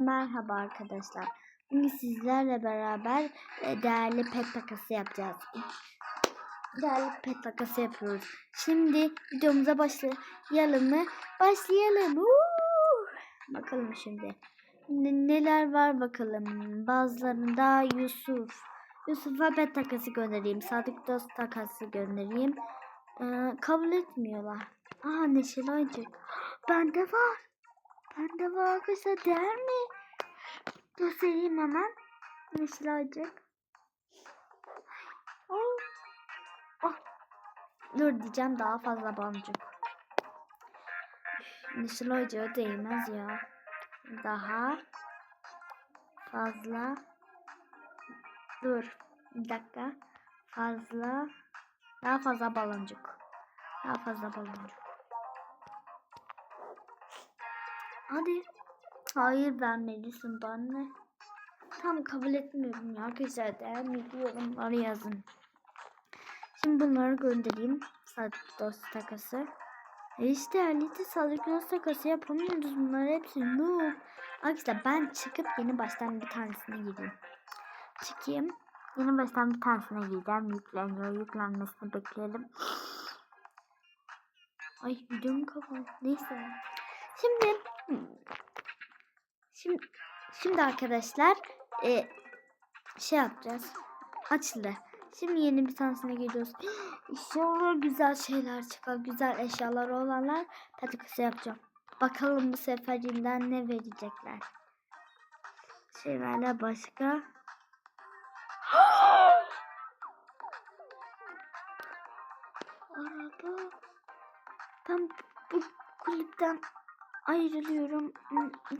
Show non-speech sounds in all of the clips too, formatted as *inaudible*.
Merhaba arkadaşlar. Bugün sizlerle beraber e, değerli pet takası yapacağız. Değerli pet takası yapıyoruz. Şimdi videomuza başlayalım mı? Başlayalım. Uuu! Bakalım şimdi. Ne- neler var bakalım. Bazılarında Yusuf. Yusuf'a pet takası göndereyim. Sadık dost takası göndereyim. Ee, kabul etmiyorlar. Aa Neşeli Aycık. *gasps* Bende var. Bende var arkadaşlar değer mi? Göstereyim hemen. Neşeli Aycık. Ay. Ah. Dur diyeceğim daha fazla boncuk. Neşeli Aycık'a değmez ya. Daha fazla. Dur. Bir dakika. Fazla. Daha fazla baloncuk. Daha fazla baloncuk. Hadi. Hayır vermelisin bana. Tam kabul etmiyorum ya. Güzel değer mi yorumları yazın. Şimdi bunları göndereyim. Sadık dost takası. E işte Ali'de sadık dost takası yapamıyoruz. Bunlar hepsi noob. Arkadaşlar ben çıkıp yeni baştan bir tanesine gireyim. Çıkayım. Yeni baştan bir tanesine gireceğim. Yükleniyor. Yüklenmesini bekleyelim. Ay videom kapalı. Neyse. Şimdi Şimdi şimdi arkadaşlar e, şey yapacağız. Açıldı. Şimdi yeni bir tanesine giriyoruz. *gasps* İnşallah güzel şeyler çıkar. Güzel eşyalar olanlar patikası yapacağım. Bakalım bu seferinden ne verecekler. Şeylerle başka. *gasps* Araba. Ben bu kulüpten ayrılıyorum.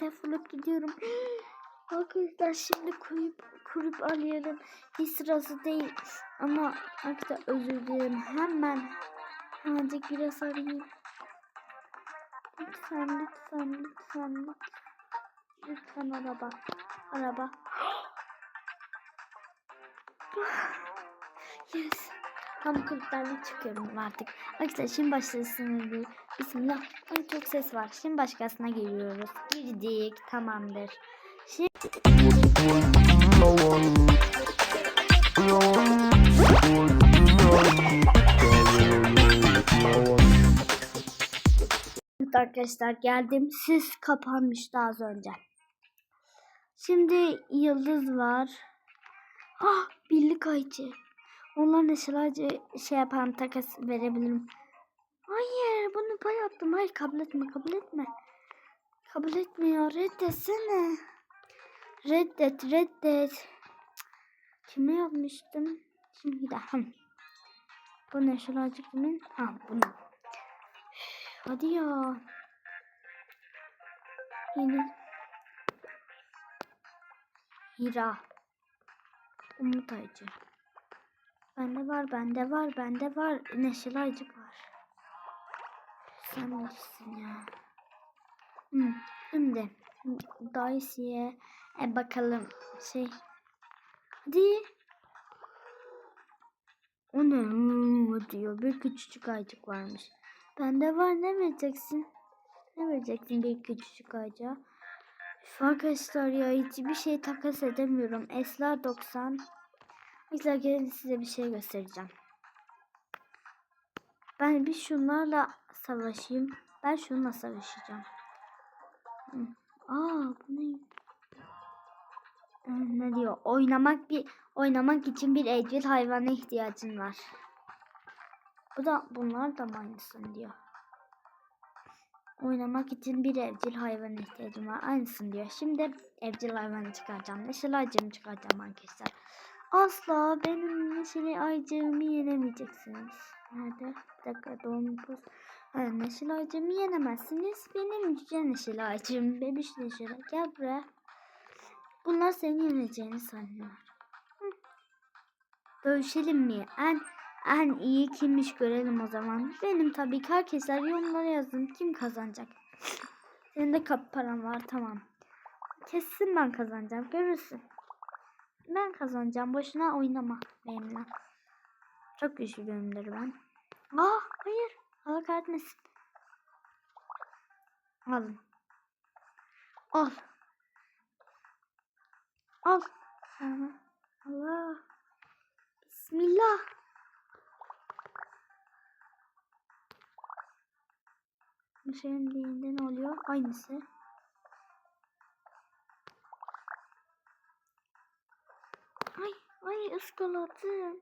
Defolup gidiyorum. *gasps* Arkadaşlar şimdi kulüp, kulüp alıyorum. Hiç sırası değil. Ama arkadaşlar özür dilerim. Hemen hemencik biraz arayayım. Lütfen lütfen lütfen lütfen. Lütfen araba. Araba. *gasps* yes. Tam kulüpten çıkıyorum artık. Arkadaşlar şimdi başlasın bir. Bismillah. Ay çok ses var. Şimdi başkasına geliyoruz. Girdik. Tamamdır. Şimdi arkadaşlar geldim. Siz kapanmıştı az önce. Şimdi yıldız var. Ah birlik ayıcı. Onlar neşelerce şey yapan takas verebilirim. Hayır bunu pay yaptım. Hayır kabul etme kabul etme. Kabul etmiyor. Reddetsene. Reddet reddet. Kime yapmıştım? Şimdi de. Hı. Bu neşelerce kimin? Ha bunu. Hadi ya. Yeni. Hira. Umut Aycı. Bende var, bende var, bende var. Neşeli Aycık var. Sen nesin ya? Hmm. Şimdi Dicey'e e, bakalım şey. Hadi. O ne? Hmm, diyor. Bir küçücük aycık varmış. Bende var ne vereceksin? Ne vereceksin bir küçücük aycığa? Üf, Arkadaşlar ya hiçbir şey takas edemiyorum. Esla 90. Gelin size bir şey göstereceğim. Ben bir şunlarla savaşayım. Ben şununla savaşacağım. Hı. Aa bu ne? Ne diyor? Oynamak bir oynamak için bir evcil hayvana ihtiyacın var. Bu da bunlar da mı aynısını diyor. Oynamak için bir evcil hayvana ihtiyacım var. Aynısını diyor. Şimdi evcil hayvanı çıkaracağım. Neşeli aycığımı çıkaracağım arkadaşlar. Asla benim neşeli aycığımı yenemeyeceksiniz. Nerede? Bir dakika poz. Ha, neşeli aycığımı yenemezsiniz. Benim yüce neşeli aycığım. Bebiş neşeli. Gel buraya. Bunlar seni yeneceğini sanıyor. Hı. Dövüşelim mi? En en iyi kimmiş görelim o zaman. Benim tabii ki herkesler yorumlara yazın. Kim kazanacak? Senin de kap paran var tamam. Kesin ben kazanacağım. Görürsün. Ben kazanacağım. Boşuna oynama benimle. Çok güçlüyümdür ben. Aa hayır. Allah kahretmesin. Alın. Al. Al. Allah. Bismillah. Bu şeyin ne oluyor? Aynısı. Ay ıskaladım.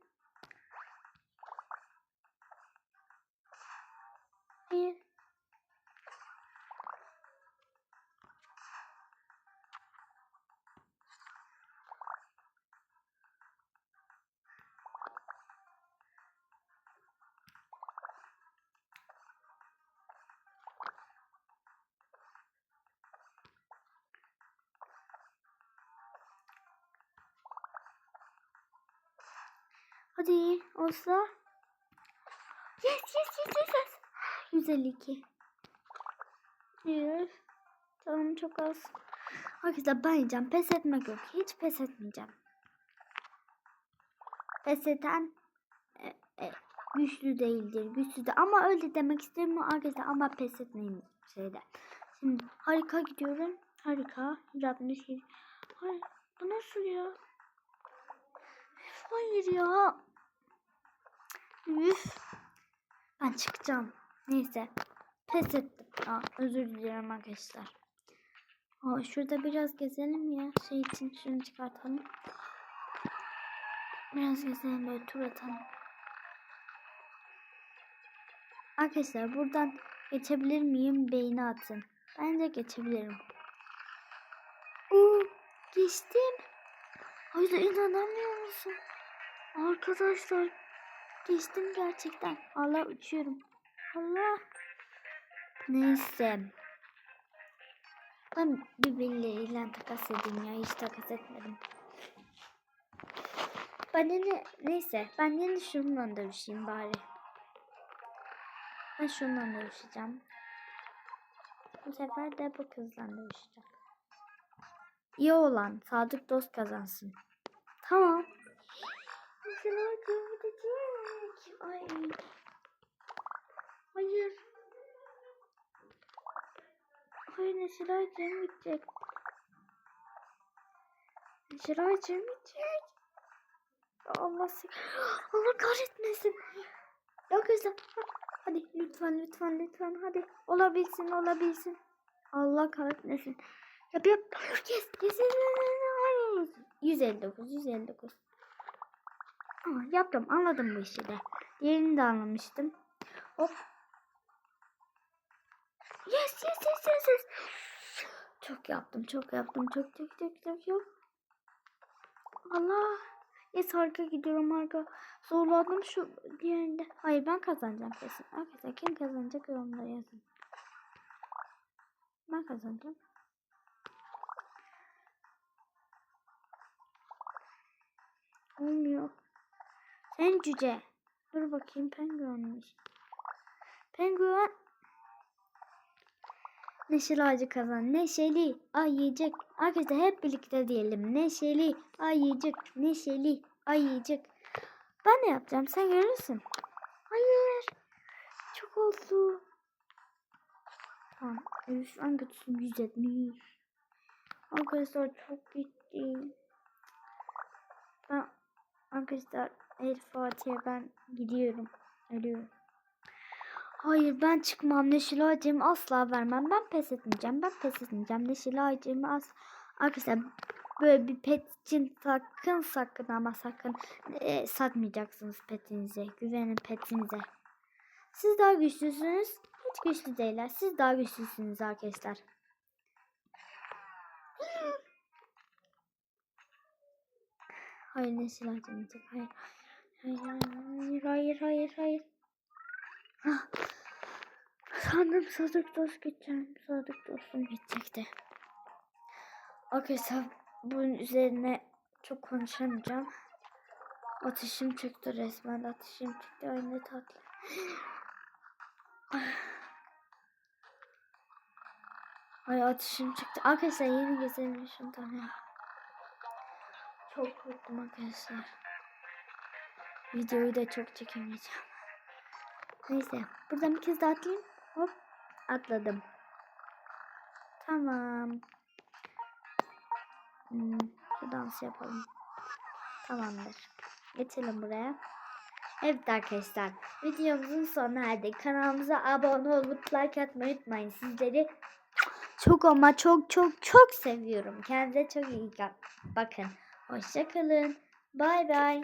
Hadi olsa. Yes yes yes yes. yes. 152. Hayır. Tamam çok az. Arkadaşlar ben yiyeceğim. Pes etmek yok. Hiç pes etmeyeceğim. Pes eden e, e, güçlü değildir. Güçlü de ama öyle demek istedim arkadaşlar ama pes etmeyin şeyde. Şimdi harika gidiyorum. Harika. Rabbimiz Hayır. Bu nasıl ya? Hayır ya. Üf. Ben çıkacağım. Neyse. Pes ettim. Aa, özür dilerim arkadaşlar. Aa, şurada biraz gezelim ya. Şey için şunu çıkartalım. Biraz gezelim böyle tur atalım. Arkadaşlar buradan geçebilir miyim? Beyni atın. Bence geçebilirim. Oo, geçtim. Hayır inanamıyor musun? Arkadaşlar geçtim gerçekten. Allah uçuyorum. Allah. Neyse. Ben birbirleriyle takas edeyim ya. Hiç takas etmedim. Ben yine neyse. Ben yine şununla dövüşeyim bari. Ben şununla dövüşeceğim. Bu sefer de bu kızla dövüşeceğim. İyi olan sadık dost kazansın. Tamam. Mesela gidecek. Ay. Hayır. Hayır Neşiraycığım gidecek. Neşiraycığım gidecek. Allah seni. Allah kahretmesin. Ya kızım. Hadi lütfen lütfen lütfen hadi. Olabilsin olabilsin. Allah kahretmesin. Yap yap. Yes yes. yes. 159 159. Aa, yaptım anladım bu işi de. Diğerini de anlamıştım. Hop. Yes yes yes yes yes. Çok yaptım çok yaptım çok çok çok çok çok. Allah. Yes harika gidiyorum harika. Zorladım şu diğerinde. Hayır ben kazanacağım kesin. Arkadaşlar kim kazanacak yorumlara yazın. Ben kazanacağım. Olmuyor. Sen cüce. Dur bakayım penguenmiş. Penguen. Neşeli ağacı kazan. Neşeli ayıcık. Arkadaşlar hep birlikte diyelim. Neşeli ayıcık. Neşeli ayıcık. Ben de yapacağım. Sen görürsün. Hayır. Çok oldu. Tamam. Üf, en kötüsü 170. Arkadaşlar çok gitti. Ben arkadaşlar El Fatih'e ben gidiyorum. Ölüyorum. Hayır ben çıkmam. Neşeli ağacımı asla vermem. Ben pes etmeyeceğim. Ben pes etmeyeceğim. Neşeli ağacımı as. Arkadaşlar böyle bir pet için sakın sakın ama sakın e, satmayacaksınız petinize. Güvenin petinize. Siz daha güçlüsünüz. Hiç güçlü değiller. Siz daha güçlüsünüz arkadaşlar. Hayır nesil acımayacak. Hayır. Hayır hayır hayır hayır. Ah. Sandım sadık dost gideceğim. Sadık dostum gidecekti. Arkadaşlar bunun üzerine çok konuşamayacağım. Ateşim çıktı resmen. Ateşim çıktı. Ay ne tatlı. Ay ateşim çıktı. Arkadaşlar yeni şundan ya. Çok korktum arkadaşlar. Videoyu da çok çekemeyeceğim. Neyse. Buradan bir kez daha atlayayım. Hop. Atladım. Tamam. Hmm, Şu dansı yapalım. Tamamdır. Geçelim buraya. Evet arkadaşlar videomuzun sonuna erdik. Kanalımıza abone olup like atmayı unutmayın. Sizleri çok ama çok çok çok seviyorum. Kendinize çok iyi bak- bakın. Hoşçakalın. Bay bay.